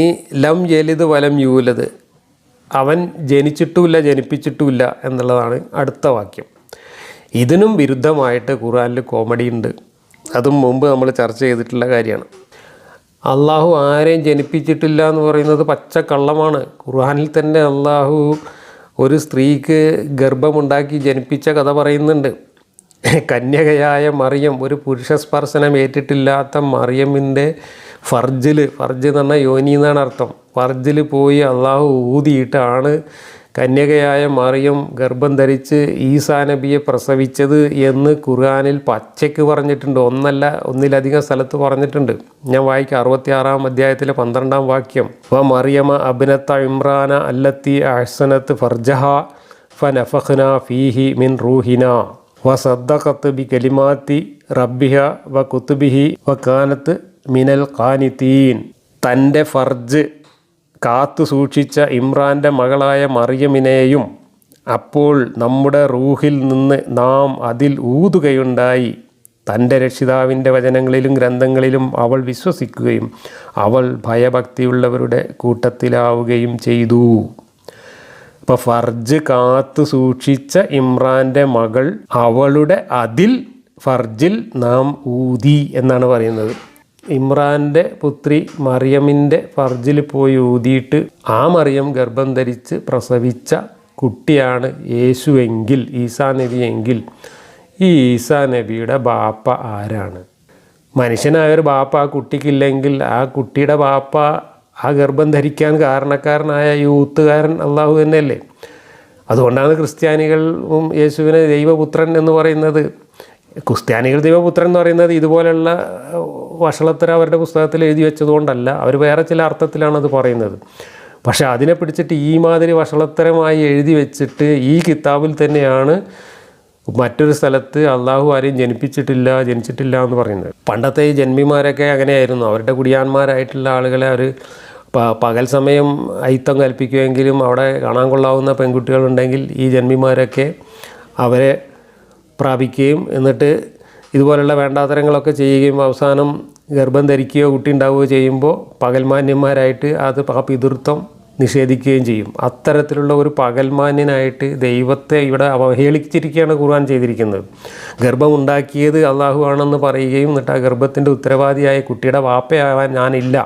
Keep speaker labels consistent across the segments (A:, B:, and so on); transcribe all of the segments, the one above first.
A: ഈ ലം ജലിത് വലം യൂലത് അവൻ ജനിച്ചിട്ടുമില്ല ജനിപ്പിച്ചിട്ടുമില്ല എന്നുള്ളതാണ് അടുത്ത വാക്യം. ഇതിനും വിരുദ്ധമായിട്ട് ഖുറാനിൽ കോമഡി ഉണ്ട്. അതും മുമ്പ് നമ്മൾ ചർച്ച ചെയ്തിട്ടുള്ള കാര്യമാണ്. അള്ളാഹു ആരെയും ജനിപ്പിച്ചിട്ടില്ല എന്ന് പറയുന്നത് പച്ച കള്ളമാണ് ഖുർആനിൽ തന്നെ അള്ളാഹു ഒരു സ്ത്രീക്ക് ഗർഭമുണ്ടാക്കി ജനിപ്പിച്ച കഥ പറയുന്നുണ്ട്. കന്യകയായ മറിയം ഒരു പുരുഷ സ്പർശനം ഏറ്റിട്ടില്ലാത്ത മറിയമിന്റെ ഫർജിൽ ഫർജ് എന്ന് പറഞ്ഞാൽ യോനി എന്നാണ് അർത്ഥം. ഫർജിൽ പോയി അള്ളാഹു ഊതിയിട്ടാണ് കന്യകയായ മറിയം ഗർഭം ധരിച്ച് ഈസാ നബിയെ പ്രസവിച്ചത് എന്ന് ഖുർആാനിൽ പച്ചയ്ക്ക് പറഞ്ഞിട്ടുണ്ട്. ഒന്നല്ല ഒന്നിലധികം സ്ഥലത്ത് പറഞ്ഞിട്ടുണ്ട്. ഞാൻ വായിക്കാം. അറുപത്തിയാറാം അധ്യായത്തിലെ പന്ത്രണ്ടാം വാക്യം. വ മറിയമ അബിനത്ത ഇമ്രാന അല്ലത്തി അഹ്സനത്ത് ഫർജഹ ഫ നഫഹ്ന ഫീഹി മിൻ റൂഹിന. വ സദ്ദഖത്ത് ബി കലിമാത്തി റബ്ബിഹ വ കുത്തുബിഹി വ കാനത്ത് മിനൽ ഖാനിത്തീൻ തന്റെ ഫർജ് കാത്തു സൂക്ഷിച്ച ഇമ്രാന്റെ മകളായ മറിയമിനെയും അപ്പോൾ നമ്മുടെ റൂഹിൽ നിന്ന് നാം അതിൽ ഊതുകയുണ്ടായി. തന്റെ രക്ഷിതാവിന്റെ വചനങ്ങളിലും ഗ്രന്ഥങ്ങളിലും അവൾ വിശ്വസിക്കുകയും അവൾ ഭയഭക്തിയുള്ളവരുടെ കൂട്ടത്തിലാവുകയും ചെയ്തു. ഇപ്പോൾ ഫർജ് കാത്തു സൂക്ഷിച്ച ഇമ്രാന്റെ മകൾ അവളുടെ അതിൽ ഫർജിൽ നാം ഊതി എന്നാണ് പറയുന്നത്. ഇമ്രാന്റെ പുത്രി മറിയമിന്റെ ഫർജിൽ പോയി ഊതിയിട്ട് ആ മറിയം ഗർഭം ധരിച്ച് പ്രസവിച്ച കുട്ടിയാണ് യേശുവെങ്കിൽ ഈസാ നബി എങ്കിൽ. ഈ ഈസാ നബിയുടെ ബാപ്പ ആരാണ്? മനുഷ്യനായ ഒരു ബാപ്പ ആ കുട്ടിക്കില്ലെങ്കിൽ ആ കുട്ടിയുടെ ബാപ്പ ആ ഗർഭം ധരിക്കാൻ കാരണക്കാരനായ യൂത്തുകാരൻ അള്ളാഹു തന്നെയല്ലേ? അതുകൊണ്ടാണ് ക്രിസ്ത്യാനികളും യേശുവിനെ ദൈവപുത്രൻ എന്ന് പറയുന്നത്. ക്രിസ്ത്യാനികൾ ദൈവപുത്രൻ എന്ന് പറയുന്നത് ഇതുപോലെയുള്ള വഷളത്തര അവരുടെ പുസ്തകത്തിൽ എഴുതി വെച്ചതുകൊണ്ടല്ല അവർ വേറെ ചില അർത്ഥത്തിലാണ് അത് പറയുന്നത്. പക്ഷേ അതിനെ പിടിച്ചിട്ട് ഈ മാതിരി വഷളത്തരമായി എഴുതി വെച്ചിട്ട് ഈ കിതാബിൽ തന്നെയാണ് മറ്റൊരു സ്ഥലത്ത് അള്ളാഹു ആരെയും ജനിപ്പിച്ചിട്ടില്ല ജനിച്ചിട്ടില്ല എന്ന് പറയുന്നത്. പണ്ടത്തെ ഈ ജന്മിമാരൊക്കെ അങ്ങനെയായിരുന്നു. അവരുടെ കുടിയാന്മാരായിട്ടുള്ള ആളുകളെ അവർ പകൽ സമയം അയിത്തം കൽപ്പിക്കുമെങ്കിലും അവിടെ കാണാൻ കൊള്ളാവുന്ന പെൺകുട്ടികളുണ്ടെങ്കിൽ ഈ ജന്മിമാരൊക്കെ അവരെ പ്രാപിക്കുകയും എന്നിട്ട് ഇതുപോലുള്ള വേണ്ടാത്തരങ്ങളൊക്കെ ചെയ്യുകയും അവസാനം ഗർഭം ധരിക്കുകയോ കുട്ടി ഉണ്ടാവുകയോ ചെയ്യുമ്പോൾ പകൽമാന്യന്മാരായിട്ട് അത് ആ പിതൃത്വം നിഷേധിക്കുകയും ചെയ്യും. അത്തരത്തിലുള്ള ഒരു പകൽമാന്യനായിട്ട് ദൈവത്തെ ഇവിടെ അവഹേളിച്ചിരിക്കുകയാണ് ഖുർആൻ ചെയ്തിരിക്കുന്നത്. ഗർഭമുണ്ടാക്കിയത് അള്ളാഹു ആണെന്ന് പറയുകയും എന്നിട്ട് ആ ഗർഭത്തിന്റെ ഉത്തരവാദിയായ കുട്ടിയുടെ വാപ്പയാവാൻ ഞാനില്ല.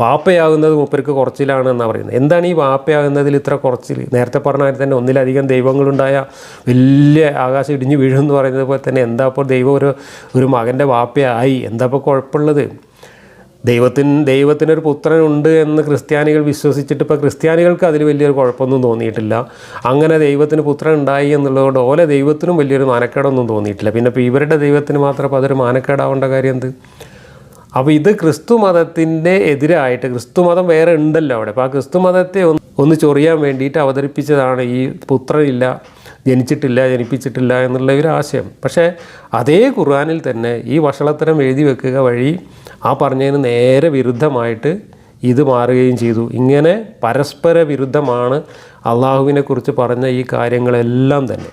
A: വാപ്പയാകുന്നത് മൂപ്പർക്ക് കുറച്ചിലാണ് എന്നാണ് പറയുന്നത്. എന്താണ് ഈ വാപ്പയാകുന്നതിൽ ഇത്ര കുറച്ചിൽ നേരത്തെ പറഞ്ഞ തന്നെ ഒന്നിലധികം ദൈവങ്ങളുണ്ടായ വലിയ ആകാശം ഇടിഞ്ഞു വീഴുമെന്ന് പറയുന്നത് പോലെ തന്നെ എന്താ ഇപ്പോൾ ദൈവം ഒരു ഒരു മകന്റെ വാപ്പയായി? എന്താ ഇപ്പോൾ കുഴപ്പമുള്ളത്? ദൈവത്തിന് ദൈവത്തിനൊരു പുത്രനുണ്ട് എന്ന് ക്രിസ്ത്യാനികൾ വിശ്വസിച്ചിട്ട് ഇപ്പോൾ ക്രിസ്ത്യാനികൾക്ക് അതിൽ വലിയൊരു കുഴപ്പമൊന്നും തോന്നിയിട്ടില്ല. അങ്ങനെ ദൈവത്തിന് പുത്രൻ ഉണ്ടായി എന്നുള്ളതുകൊണ്ട് ഓലെ ദൈവത്തിനും വലിയൊരു മാനക്കേടൊന്നും തോന്നിയിട്ടില്ല. പിന്നെ ഇപ്പോൾ ഇവരുടെ ദൈവത്തിന് മാത്രം അപ്പോൾ അതൊരു മാനക്കേടാവേണ്ട കാര്യം എന്ത്? അപ്പോൾ ഇത് ക്രിസ്തു മതത്തിന്റെ എതിരായിട്ട് ക്രിസ്തു മതം വേറെ ഉണ്ടല്ലോ അവിടെ. അപ്പോൾ ആ ക്രിസ്തു മതത്തെ ഒന്ന് ഒന്ന് ചൊറിയാൻ വേണ്ടിയിട്ട് അവതരിപ്പിച്ചതാണ് ഈ പുത്രനില്ല ജനിച്ചിട്ടില്ല ജനിപ്പിച്ചിട്ടില്ല എന്നുള്ള ഒരു ആശയം. പക്ഷേ അതേ ഖുർആാനിൽ തന്നെ ഈ വഷളത്തരം എഴുതി വെക്കുക വഴി ആ പറഞ്ഞതിന് നേരെ വിരുദ്ധമായിട്ട് ഇത് മാറുകയും ചെയ്തു. ഇങ്ങനെ പരസ്പര വിരുദ്ധമാണ് അള്ളാഹുവിനെക്കുറിച്ച് പറഞ്ഞ ഈ കാര്യങ്ങളെല്ലാം തന്നെ.